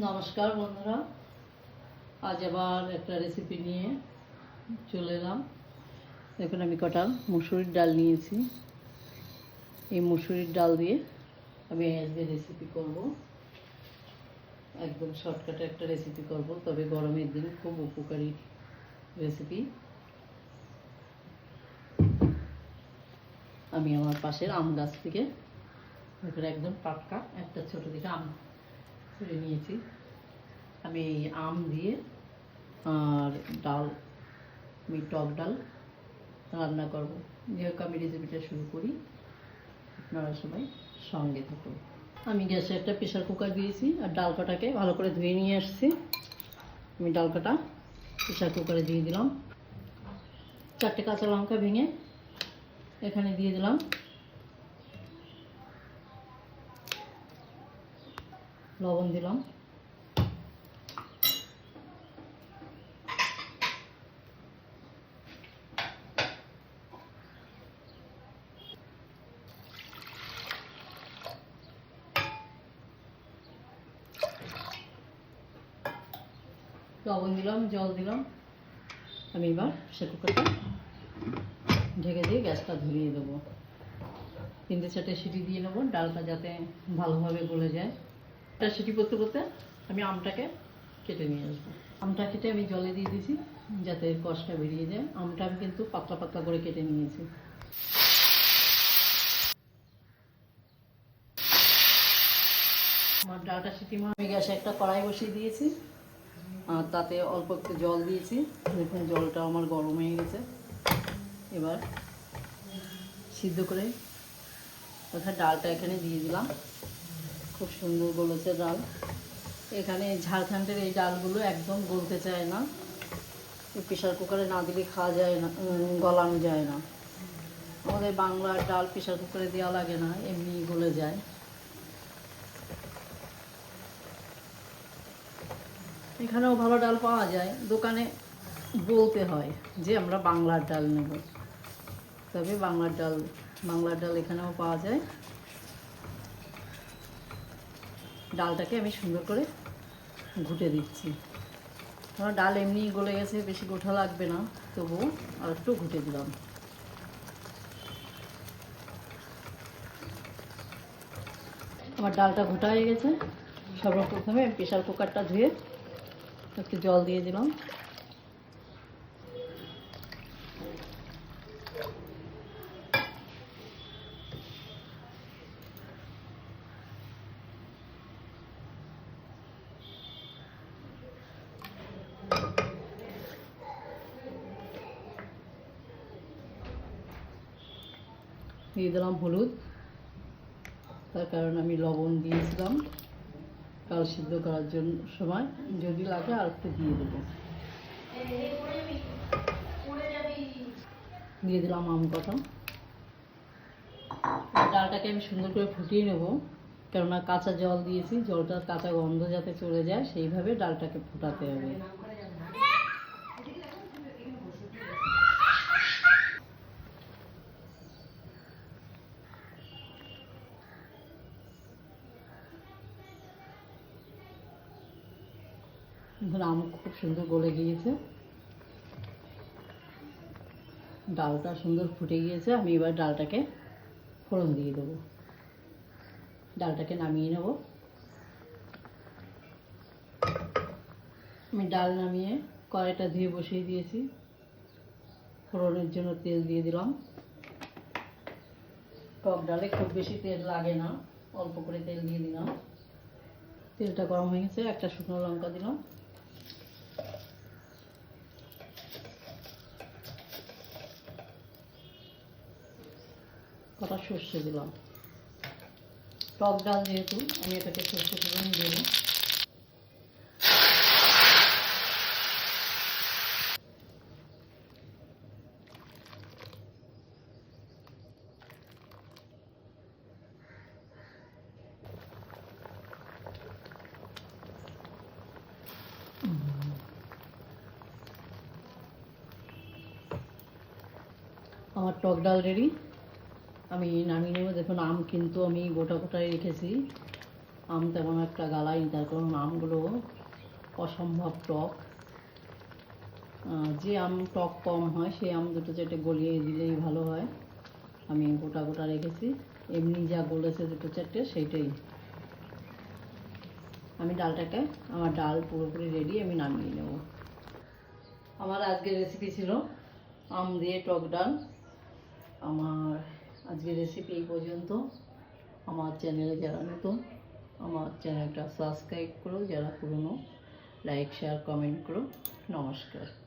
নমস্কার বন্ধুরা। আজ আবার একটা রেসিপি নিয়ে চলে এলাম। দেখুন, আমি কটা মুসুরির ডাল নিয়েছি। এই মুসুরির ডাল দিয়ে আমি আজকে রেসিপি করব। একদম শর্টকাটে একটা রেসিপি করব, তবে গরমের দিন খুব উপকারী রেসিপি আমি আমার পাশের আম গাছ থেকে একদম টাটকা একটা ছোটো দিকে আম তুলে নিয়েছি। আমি আম দিয়ে আর ডাল, আমি টক ডাল রান্না করব। যেহেতু আমি রেসিপিটা শুরু করি, আপনারা সবাই সঙ্গে থাকুন। আমি গ্যাসে একটা প্রেশার কুকার দিয়েছি আর ডাল কাটাকে ভালো করে ধুয়ে নিয়ে আসছি। আমি ডাল কাটা প্রেশার কুকারে দিয়ে দিলাম। চারটে কাঁচা লঙ্কা ভেঙে এখানে দিয়ে দিলাম। লবণ দিলাম। লবণ দিলাম, জল দিলাম। আমি এবার সে কুকারটা ঢেকে দিয়ে গ্যাসটা ধরিয়ে দেবো। তিনটে চারটে সিটি দিয়ে নেব, ডালটা যাতে ভালোভাবে গলে যায়। একটা সিটি করতে করতে আমি আমটাকে কেটে নিয়ে আসব। আমটা কেটে আমি জলে দিয়ে দিয়েছি, যাতে কষটা বেরিয়ে যায়। আমটা আমি কিন্তু পাতলা পাতলা করে কেটে নিয়েছি। আমার ডালটা সিটি আমি গ্যাসে একটা কড়াই বসিয়ে দিয়েছি, আর তাতে অল্প একটু জল দিয়েছি। দেখুন, জলটা আমার গরম হয়ে গেছে। এবার সিদ্ধ করে ওখানে ডালটা এখানে দিয়ে দিলাম। খুব সুন্দর গলেছে ডাল। এখানে ঝাড়খণ্ডের এই ডালগুলো একদম গলতে চায় না। প্রেশার কুকারে না দিলে খাওয়া যায় না গলানো যায় না। আমাদের বাংলার ডাল প্রেশার কুকারে দেওয়া লাগে না, এমনি গলে যায়। এখানেও ভালো ডাল পাওয়া যায়। দোকানে বলতে হয় যে আমরা বাংলার ডাল নেব। তবে বাংলার ডাল বাংলার ডাল এখানেও পাওয়া যায়। ডালটাকে আমি সুন্দর করে ঘুটে দিচ্ছি। আমার ডাল এমনি গলে গেছে, বেশি গোঠা লাগবে না, তবু আর একটু ঘুটে দিলাম। আমার ডালটা ঘোটা হয়ে গেছে। সর্বপ্রথমে প্রেশার কুকারটা ধুয়ে একটু জল দিয়ে দিলাম। দিয়ে দিলাম হলুদ। তার কারণ আমি লবণ দিয়েছিলাম। কাল সিদ্ধ করার জন্য সময়। যদি লাগে আর একটু দিয়ে দেবো। দিয়ে দিলাম আম কটা ডালটাকে আমি সুন্দর করে ফুটিয়ে নেব। কেননা কাঁচা জল দিয়েছি জলটার কাঁচা গন্ধ যাতে চলে যায়, সেইভাবে ডালটাকে ফোটাতে হবে। এখন আম খুব সুন্দর গলে গিয়েছে। ডালটা সুন্দর ফুটে গিয়েছে। আমি এবার ডালটাকে ফোড়ন দিয়ে দেবো। ডালটাকে নামিয়ে নেব। আমি ডাল নামিয়ে কড়াইটা ধুয়ে বসিয়ে দিয়েছি। ফোড়নের জন্য তেল দিয়ে দিলাম। টক ডালে খুব বেশি তেল লাগে না। অল্প করে তেল দিয়ে দিলাম। তেলটা গরম হয়ে গেছে। একটা শুকনো লঙ্কা দিলাম। কটা সর্ষে দিলাম। টক ডাল যেহেতু, আমি এটাকে সর্ষে ফোড়ন দেবো। আমার টক ডাল রেডি আমি নামিয়ে নেব, দেখুন আম কিন্তু আমি গোটা গোটায় রেখেছি। আম তেমন একটা গালাইনি তার কারণ আমগুলো অসম্ভব টক। যে আম টক কম হয়, সেই আম দুটো চারটে গলিয়ে দিলেই ভালো হয়। আমি গোটা গোটা রেখেছি। এমনি যা গলেছে দুটো চারটে সেইটাই। আমি ডালটাকে, আমার ডাল পুরোপুরি রেডি আমি নামিয়ে নেব। আমার আজকের রেসিপি ছিল আম দিয়ে টক ডাল। আমার আজকের রেসিপি এই পর্যন্ত। আমার চ্যানেলে যারা নতুন, আমার চ্যানেলটা সাবস্ক্রাইব করো, যারা পুরনো লাইক শেয়ার কমেন্ট করো। নমস্কার।